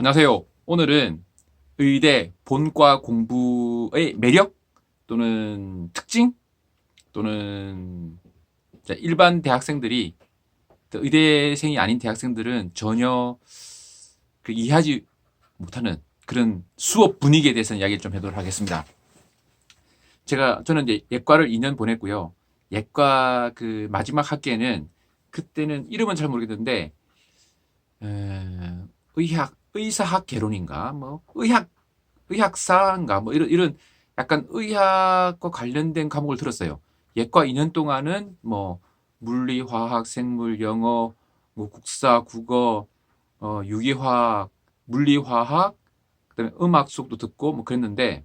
안녕하세요. 오늘은 의대 본과 공부의 매력 또는 특징 또는 자, 일반 대학생들이 또 의대생이 아닌 대학생들은 전혀 그 이해하지 못하는 그런 수업 분위기에 대해서 이야기를 좀 해보도록 하겠습니다. 제가 저는 이제 예과를 2년 보냈고요. 예과 그 마지막 학기에는 그때는 이름은 잘 모르겠는데 에, 의학 의사학 개론인가 뭐 의학 의학사인가 뭐 이런 이런 약간 의학과 관련된 과목을 들었어요. 예과 2년 동안은 뭐 물리, 화학, 생물, 영어, 뭐 국사, 국어, 어, 유기화학, 물리화학, 그다음에 음악 수업도 듣고 뭐 그랬는데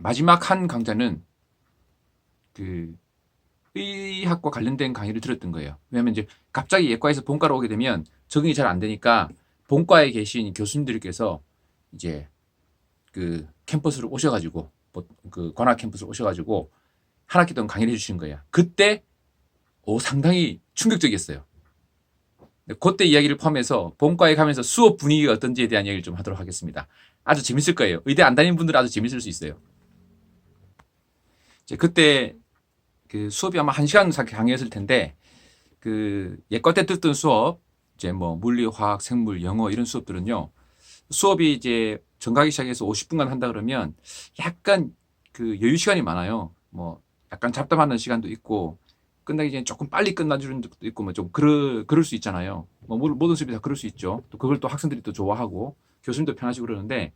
마지막 한 강좌는 그 의학과 관련된 강의를 들었던 거예요. 왜냐면 이제 갑자기 예과에서 본과로 오게 되면 적응이 잘 안 되니까 본과에 계신 교수님들께서 이제 그 캠퍼스로 오셔가지고 뭐그 관악 캠퍼스로 오셔가지고 한 학기 동안 강의를 해주신 거예요. 그때 오 상당히 충격적이었어요. 네, 그때 이야기를 포함해서 본과에 가면서 수업 분위기가 어떤지에 대한 이야기를 좀 하도록 하겠습니다. 아주 재밌을 거예요. 의대 안 다니는 분들은 아주 재밌을 수 있어요. 이제 그때 그 수업이 아마 한 시간 강의였을 텐데 그 예과 때 듣던 수업 이제 뭐 물리, 화학, 생물, 영어 이런 수업들은요. 수업이 이제 정각이 시작해서 50분간 한다 그러면 약간 그 여유 시간이 많아요. 뭐 약간 잡담하는 시간도 있고 끝나기 전에 조금 빨리 끝나주는 적도 있고 뭐 좀 그럴 그럴 수 있잖아요. 뭐 모든 수업이 다 그럴 수 있죠. 또 그걸 또 학생들이 또 좋아하고 교수님도 편하시고 그러는데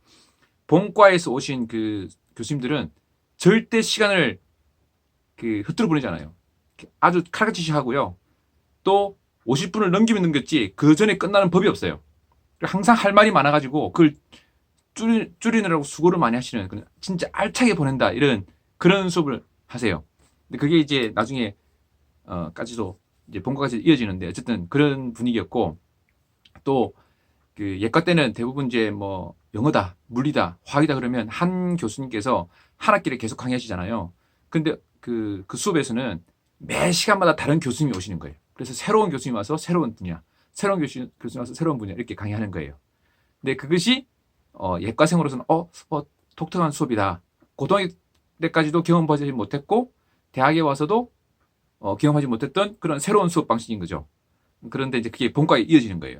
본과에서 오신 그 교수님들은 절대 시간을 그 흩뜨려 보내잖아요. 아주 칼같이 하고요. 또 50분을 넘기면 넘겼지 그 전에 끝나는 법이 없어요. 항상 할 말이 많아가지고 그걸 줄이, 줄이느라고 수고를 많이 하시는 진짜 알차게 보낸다 이런 그런 수업을 하세요. 근데 그게 이제 나중에 어까지도 이제 본과까지 이어지는데 어쨌든 그런 분위기였고 또 그 예과 때는 대부분 이제 뭐 영어다, 물리다, 화학이다 그러면 한 교수님께서 한 학기를 계속 강의하시잖아요. 근데 그, 그 수업에서는 매 시간마다 다른 교수님이 오시는 거예요. 그래서 새로운 교수님 와서 새로운 분야, 새로운 교수, 교수님 와서 새로운 분야 이렇게 강의하는 거예요. 근데 그것이 어, 예과생으로서는 어, 어, 독특한 수업이다. 고등학교 때까지도 경험하지 못했고 대학에 와서도 어, 경험하지 못했던 그런 새로운 수업 방식인 거죠. 그런데 이제 그게 본과에 이어지는 거예요.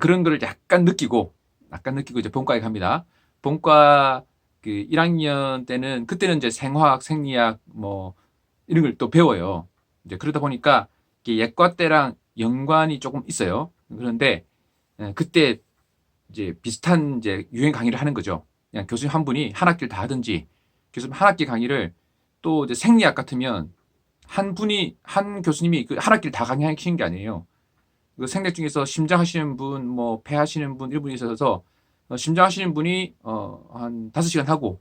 그런 거를 약간 느끼고 약간 느끼고 이제 본과에 갑니다. 본과 그 1학년 때는 그때는 이제 생화학, 생리학 뭐 이런 걸 또 배워요. 이제 그러다 보니까 예과 때랑 연관이 조금 있어요. 그런데 예, 그때 이제 비슷한 이제 유행 강의를 하는 거죠. 그냥 교수님 한 분이 한 학기를 다 하든지 교수님 한 학기 강의를 또 이제 생리학 같으면 한 분이 한 교수님이 그 한 학기를 다 강의하시는 게 아니에요. 그 생략 중에서 심장 하시는 분, 뭐 폐 하시는 분 이런 분이 있어서 어, 심장 하시는 분이 어한 다섯 시간 하고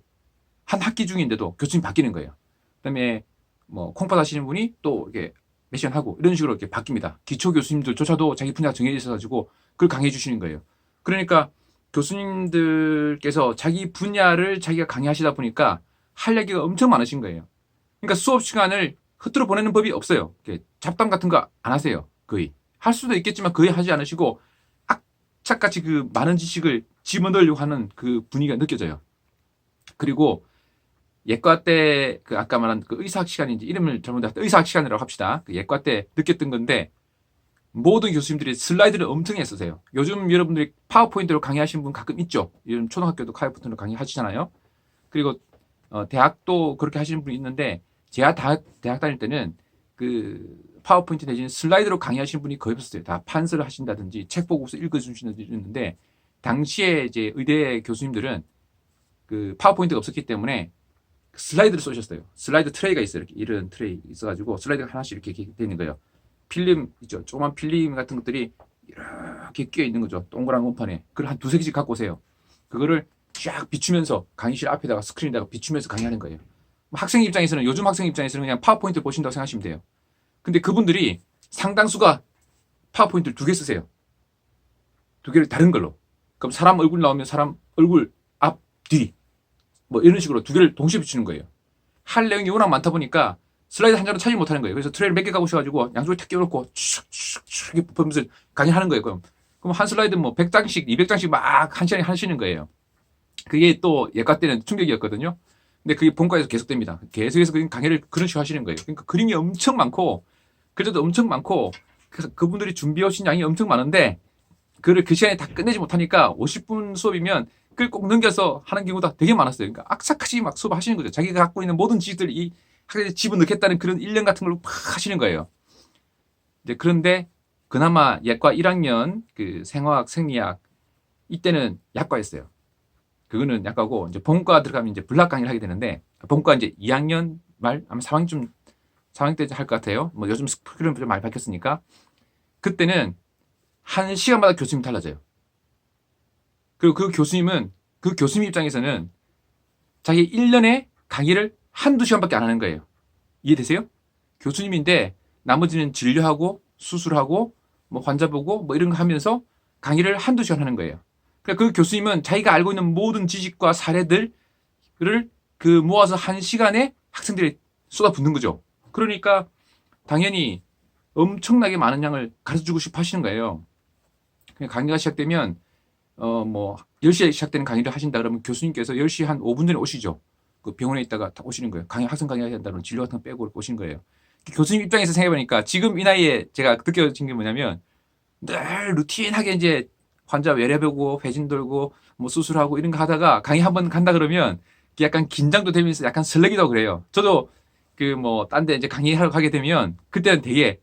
한 학기 중인데도 교수님 바뀌는 거예요. 그다음에 뭐 콩팥 하시는 분이 또 이렇게 몇 시간 하고 이런 식으로 이렇게 바뀝니다. 기초 교수님들조차도 자기 분야가 정해져 있어가지고 그걸 강의해 주시는 거예요. 그러니까 교수님들께서 자기 분야를 자기가 강의하시다 보니까 할 얘기가 엄청 많으신 거예요. 그러니까 수업 시간을 흐트러 보내는 법이 없어요. 잡담 같은 거 안 하세요. 거의. 할 수도 있겠지만 거의 하지 않으시고 악착같이 그 많은 지식을 집어넣으려고 하는 그 분위기가 느껴져요. 그리고 예과 때 그 아까 말한 그 의사학 시간인지 이름을 잘못했다 의사학 시간이라고 합시다. 그 예과 때 느꼈던 건데 모든 교수님들이 슬라이드를 엄청 했으세요. 요즘 여러분들이 파워포인트로 강의하신 분 가끔 있죠. 요즘 초등학교도 파워포인트로 강의하시잖아요. 그리고 어, 대학도 그렇게 하시는 분이 있는데 제가 다, 대학 다닐 때는 그 파워포인트 내지는 슬라이드로 강의하시는 분이 거의 없었어요. 다 판서를 하신다든지 책 보고서 읽어주시는 분이 있는데 당시에 이제 의대 교수님들은 그 파워포인트가 없었기 때문에 슬라이드를 쏘셨어요. 슬라이드 트레이가 있어요. 이렇게 이런 트레이 있어가지고 슬라이드가 하나씩 이렇게 되어 있는 거예요. 필름 있죠. 조그만 필름 같은 것들이 이렇게 끼어 있는 거죠. 동그란 원판에. 그걸 한 두세 개씩 갖고 오세요. 그거를 쫙 비추면서 강의실 앞에다가 스크린에다가 비추면서 강의하는 거예요. 뭐 학생 입장에서는 요즘 학생 입장에서는 그냥 파워포인트를 보신다고 생각하시면 돼요. 근데 그분들이 상당수가 파워포인트를 두 개 쓰세요. 두 개를 다른 걸로. 그럼 사람 얼굴 나오면 사람 얼굴 앞, 뒤. 뭐 이런 식으로 두 개를 동시에 비추는 거예요. 할 내용이 워낙 많다 보니까 슬라이드 한 장도 찾지 못하는 거예요. 그래서 트레이를 몇개 갖고 오셔가지고 양쪽에 탁 끼워놓고 쭉쭉쭉 이렇게 보면서 강의하는 거예요. 그럼 그럼 한 슬라이드 뭐 100장씩, 200장씩 막 한 시간에 하시는 거예요. 그게 또 예과 때는 충격이었거든요. 근데 그게 본과에서 계속됩니다. 계속해서 그냥 강의를 그런 식으로 하시는 거예요. 그러니까 그림이 엄청 많고, 글자도 엄청 많고, 그래서 그분들이 준비해 오신 양이 엄청 많은데, 그를 그 시간에 다 끝내지 못하니까 50분 수업이면 그걸 꼭 넘겨서 하는 경우가 되게 많았어요. 그러니까 악착같이 막 수업하시는 거죠. 자기가 갖고 있는 모든 지식들 이 학교에 집어넣겠다는 그런 일념 같은 걸로 막 하시는 거예요. 이제 그런데 그나마 예과 1학년 그 생화학, 생리학 이때는 약과였어요. 그거는 약과고 이제 본과 들어가면 이제 분락 강의를 하게 되는데 본과 이제 2학년 말 아마 3학년 3학년 때 할 것 같아요. 뭐 요즘 스쿨은 좀 많이 바뀌었으니까 그때는 한 시간마다 교수님이 달라져요. 그리고 그 교수님은 그 교수님 입장에서는 자기 1년에 강의를 한두 시간밖에 안 하는 거예요. 이해되세요? 교수님인데 나머지는 진료하고 수술하고 뭐 환자 보고 뭐 이런 거 하면서 강의를 한두 시간 하는 거예요. 그러니까 그 교수님은 자기가 알고 있는 모든 지식과 사례들을 그 모아서 한 시간에 학생들이 쏟아붓는 거죠. 그러니까 당연히 엄청나게 많은 양을 가르쳐 주고 싶어 하시는 거예요. 강의가 시작되면 어 뭐 10시에 시작되는 강의를 하신다 그러면 교수님께서 10시 한 5분 전에 오시죠. 그 병원에 있다가 다 오시는 거예요. 강의 학생 강의 해야 된다는 진료 같은 거 빼고 오시는 거예요. 교수님 입장에서 생각해보니까 지금 이 나이에 제가 느껴진 게 뭐냐면 늘 루틴하게 이제 환자 외래보고 회진 돌고 뭐 수술하고 이런 거 하다가 강의 한 번 간다 그러면 약간 긴장도 되면서 약간 설레기도 그래요. 저도 그 뭐 딴 데 이제 강의하러 가게 되면 그때는 되게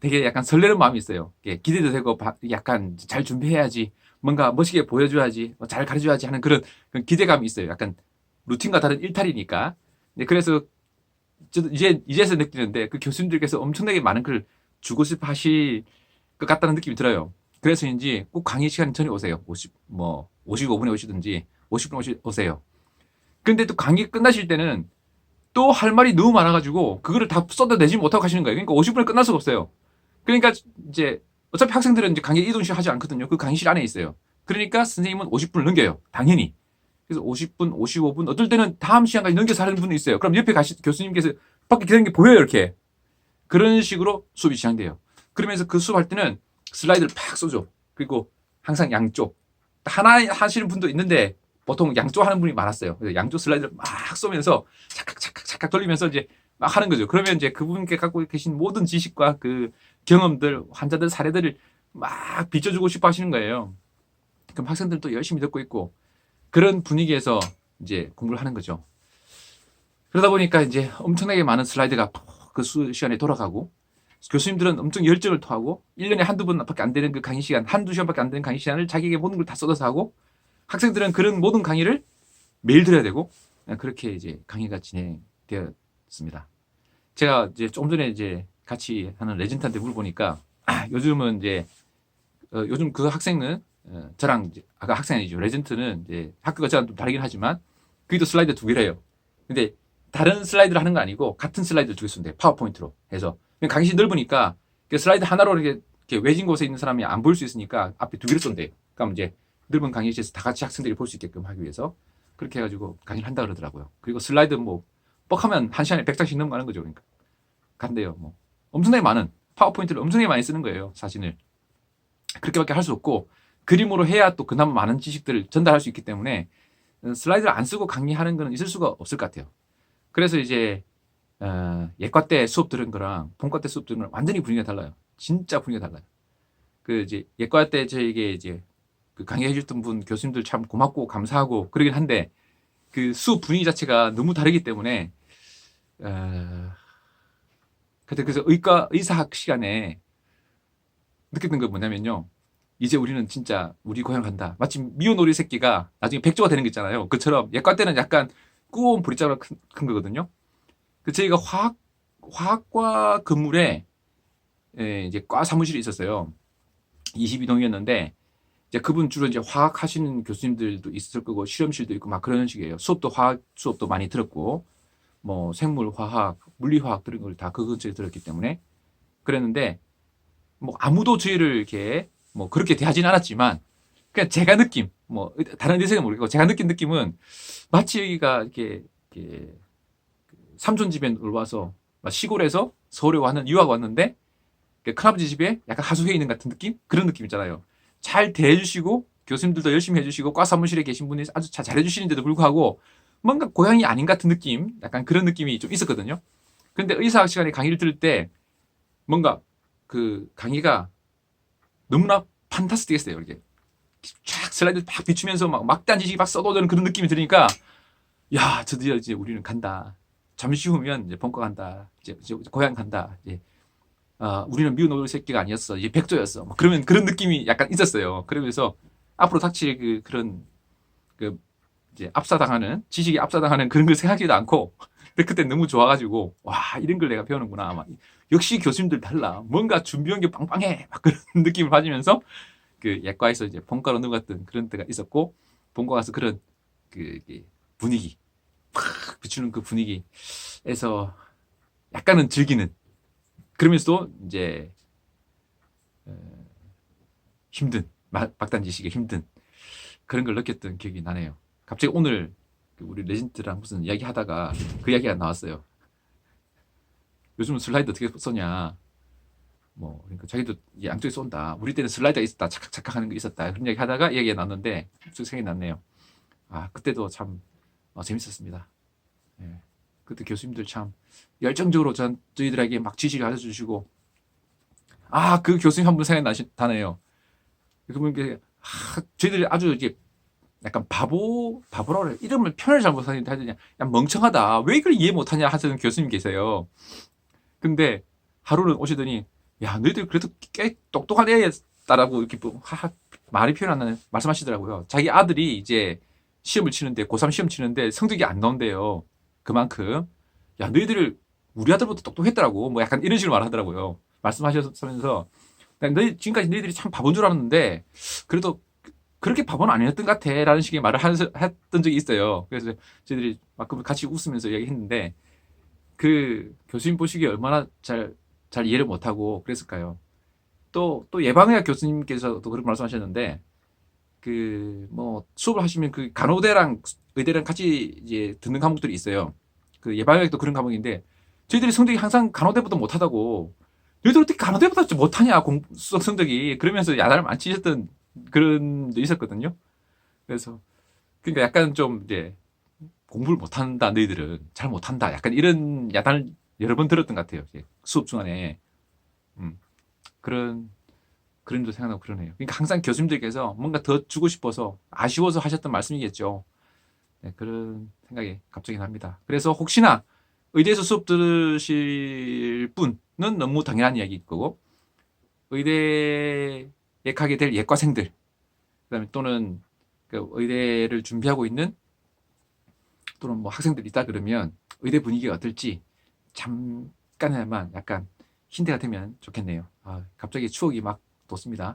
되게 약간 설레는 마음이 있어요. 기대도 되고 바- 약간 잘 준비해야지 뭔가 멋있게 보여줘야지 뭐잘 가르쳐야지 하는 그런, 그런 기대감이 있어요. 약간 루틴과 다른 일탈이니까. 네, 그래서 저도 이제 이제서 느끼는데 그 교수님들께서 엄청나게 많은 걸 주고 싶어 하실 것 같다는 느낌이 들어요. 그래서인지 꼭 강의 시간 전에 오세요. 50, 뭐, 55분에 오시든지 50분 오시, 오세요. 근데 또 강의 끝나실 때는 또 할 말이 너무 많아가지고 그거를 다 쏟아내지 못하고 가시는 거예요. 그러니까 50분에 끝날 수가 없어요. 그러니까 이제 어차피 학생들은 이제 강의 이동식 하지 않거든요. 그 강의실 안에 있어요. 그러니까 선생님은 50분을 넘겨요. 당연히. 그래서 50분, 55분, 어떨 때는 다음 시간까지 넘겨서 하는 분도 있어요. 그럼 옆에 가시, 교수님께서 밖에 기다리는 게 보여요, 이렇게. 그런 식으로 수업이 진행돼요. 그러면서 그 수업할 때는 슬라이드를 팍 쏘죠. 그리고 항상 양쪽. 하나 하시는 분도 있는데 보통 양쪽 하는 분이 많았어요. 그래서 양쪽 슬라이드를 막 쏘면서 착각, 착각, 착각 돌리면서 이제 막 하는 거죠. 그러면 이제 그분께 갖고 계신 모든 지식과 그 경험들, 환자들 사례들을 막 비춰주고 싶어 하시는 거예요. 그럼 학생들도 열심히 듣고 있고 그런 분위기에서 이제 공부를 하는 거죠. 그러다 보니까 이제 엄청나게 많은 슬라이드가 그 수 시간에 돌아가고 교수님들은 엄청 열정을 토하고 1년에 한두 번밖에 안 되는 그 강의 시간, 한두 시간밖에 안 되는 강의 시간을 자기에게 모든 걸 다 쏟아서 하고 학생들은 그런 모든 강의를 매일 들어야 되고 그렇게 이제 강의가 진행되었습니다. 제가 이제 조금 전에 이제 같이 하는 레전트한테 물어보니까 아, 요즘은 이제 어, 요즘 그 학생은 어, 저랑 이제 아까 학생이죠. 레전트는 이제 학교가 저랑 좀 다르긴 하지만 그게도 슬라이드 두 개래요. 근데 다른 슬라이드를 하는 거 아니고 같은 슬라이드를 두 개 쓰면 돼. 파워포인트로 해서. 그냥 강의실 넓으니까 그 슬라이드 하나로 이렇게, 이렇게 외진 곳에 있는 사람이 안 보일 수 있으니까 앞에 두 개를 쏜대. 그럼 이제 넓은 강의실에서 다 같이 학생들이 볼 수 있게끔 하기 위해서 그렇게 해가지고 강의를 한다 그러더라고요. 그리고 슬라이드 뭐 뻑하면 한 시간에 100장씩 넘어가는 거죠. 그러니까 간대요. 뭐 엄청나게 많은 파워포인트를 엄청나게 많이 쓰는 거예요. 사진을 그렇게밖에 할 수 없고 그림으로 해야 또 그나마 많은 지식들을 전달할 수 있기 때문에 슬라이드를 안 쓰고 강의하는 거는 있을 수가 없을 것 같아요. 그래서 이제 어, 예과 때 수업 들은 거랑 본과 때 수업 들은 거랑 완전히 분위기가 달라요. 진짜 분위기가 달라요. 그 이제 예과 때 저에게 이제 그 강의해 주셨던 분 교수님들 참 고맙고 감사하고 그러긴 한데 그 수업 분위기 자체가 너무 다르기 때문에 어, 그때 그래서 의과 의사학 시간에 느꼈던 건 뭐냐면요. 이제 우리는 진짜 우리 고향 간다. 마치 미오노리 새끼가 나중에 백조가 되는 게 있잖아요. 그처럼 예과 때는 약간 꾸온 보리자루 큰, 큰 거거든요. 그 저희가 화학 화학과 건물에 예, 이제 과 사무실이 있었어요. 22동이었는데 이제 그분 주로 이제 화학 하시는 교수님들도 있을 거고 실험실도 있고 막 그런 식이에요. 수업도 화학 수업도 많이 들었고 뭐 생물 화학, 물리 화학 들은 걸다 그 근처에 들었기 때문에 그랬는데 뭐 아무도 저희를 이렇게 뭐 그렇게 대하진 않았지만 그냥 제가 느낌 뭐 다른 데서는 모르겠고 제가 느낀 느낌은 마치 여기가 이렇게, 이렇게 그 삼촌 집에 놀러 와서 막 시골에서 서울에 왔는 유학 왔는데 그 큰아버지 집에 약간 하숙해 있는 같은 느낌 그런 느낌 있잖아요. 잘 대해주시고 교수님들도 열심히 해주시고 과 사무실에 계신 분이 아주 잘 잘해주시는데도 불구하고 뭔가 고향이 아닌 같은 느낌, 약간 그런 느낌이 좀 있었거든요. 근데 의사학 시간에 강의를 들을 때 뭔가 그 강의가 너무나 판타스틱했어요. 이렇게 쫙 슬라이드 막 비추면서 막 막대한 지식이 막 써도되는 그런 느낌이 들으니까 야 드디어 이제 우리는 간다. 잠시 후면 이제 본과 간다. 이제, 이제 고향 간다. 이제 아, 우리는 미운 오돌 새끼가 아니었어. 이제 백조였어. 막 그러면 그런 느낌이 약간 있었어요. 그러면서 앞으로 닥칠 그 그런 그 이제 압사당하는 지식이 압사당하는 그런 걸 생각하지도 않고 근데 그때 너무 좋아가지고 와 이런 걸 내가 배우는구나. 아마 역시 교수님들 달라. 뭔가 준비한 게 빵빵해. 막 그런 느낌을 받으면서 그 예과에서 이제 본과로 넘어갔던 그런 때가 있었고 본과 가서 그런 그 분위기 팍 비추는 그 분위기에서 약간은 즐기는 그러면서도 이제 어, 힘든 막- 막단지식에 힘든 그런 걸 느꼈던 기억이 나네요. 갑자기 오늘 그 우리 레진트랑 무슨 이야기 하다가 그 이야기가 나왔어요. 요즘은 슬라이드 어떻게 써냐. 뭐 그러니까 자기도 이 양쪽에 쏜다. 우리 때는 슬라이드가 있었다. 착각 착각 하는 거 있었다. 그런 이야기 하다가 이야기가 나왔는데 쭉 생각이 났네요. 아 그때도 참 어, 재밌었습니다. 예. 그때 교수님들 참 열정적으로 전 저희들에게 막 지시를 가르쳐 주시고 아 그 교수님 한 분 생각나시 나네요. 그분 그 아, 저희들이 아주 이제 약간 바보 바보라고 그래 이름을 표현을 잘못하는데 하더니 야 멍청하다 왜 이걸 이해 못하냐 하시는 교수님 계세요. 근데 하루는 오시더니 야 너희들 그래도 꽤 똑똑한 애다라고 이렇게 뭐 하, 말이 표현 안 나는 말씀하시더라고요. 자기 아들이 이제 시험을 치는데 고3 시험 치는데 성적이 안 나온대요. 그만큼 야 너희들 우리 아들보다 똑똑했더라고 뭐 약간 이런 식으로 말하더라고요. 말씀하셨으면서 너희 지금까지 너희들이 참 바본 줄 알았는데 그래도 그렇게 바보는 아니었던 것 같아 라는 식의 말을 한- 했던 적이 있어요. 그래서 저희들이 막 같이 웃으면서 이야기했는데 그 교수님 보시기에 얼마나 잘 잘 이해를 못하고 그랬을까요? 또 또 예방의학 교수님께서도 그렇게 말씀하셨는데 그 뭐 수업을 하시면 그 간호대랑 의대랑 같이 이제 듣는 과목들이 있어요. 그 예방의학도 그런 과목인데 저희들이 성적이 항상 간호대보다 못하다고 너희들 어떻게 간호대보다 좀 못하냐 공 수학 성적이 그러면서 야단을 많이 치셨던 그런 게 있었거든요. 그래서 그러니까 약간 좀 이제 공부를 못한다 너희들은 잘 못한다 약간 이런 야단을 여러 번 들었던 것 같아요. 수업 중간에 음, 그런 그림도 생각나고 그러네요. 그러니까 항상 교수님들께서 뭔가 더 주고 싶어서 아쉬워서 하셨던 말씀이겠죠. 네, 그런 생각이 갑자기 납니다. 그래서 혹시나 의대에서 수업 들으실 분은 너무 당연한 이야기일 거고 의대 에 가게 될 예과생들 그다음에 또는 그 의대를 준비하고 있는 또는 뭐 학생들 있다 그러면 의대 분위기가 어떨지 잠깐이나만 약간 힌트가 되면 좋겠네요. 아, 갑자기 추억이 막 돋습니다.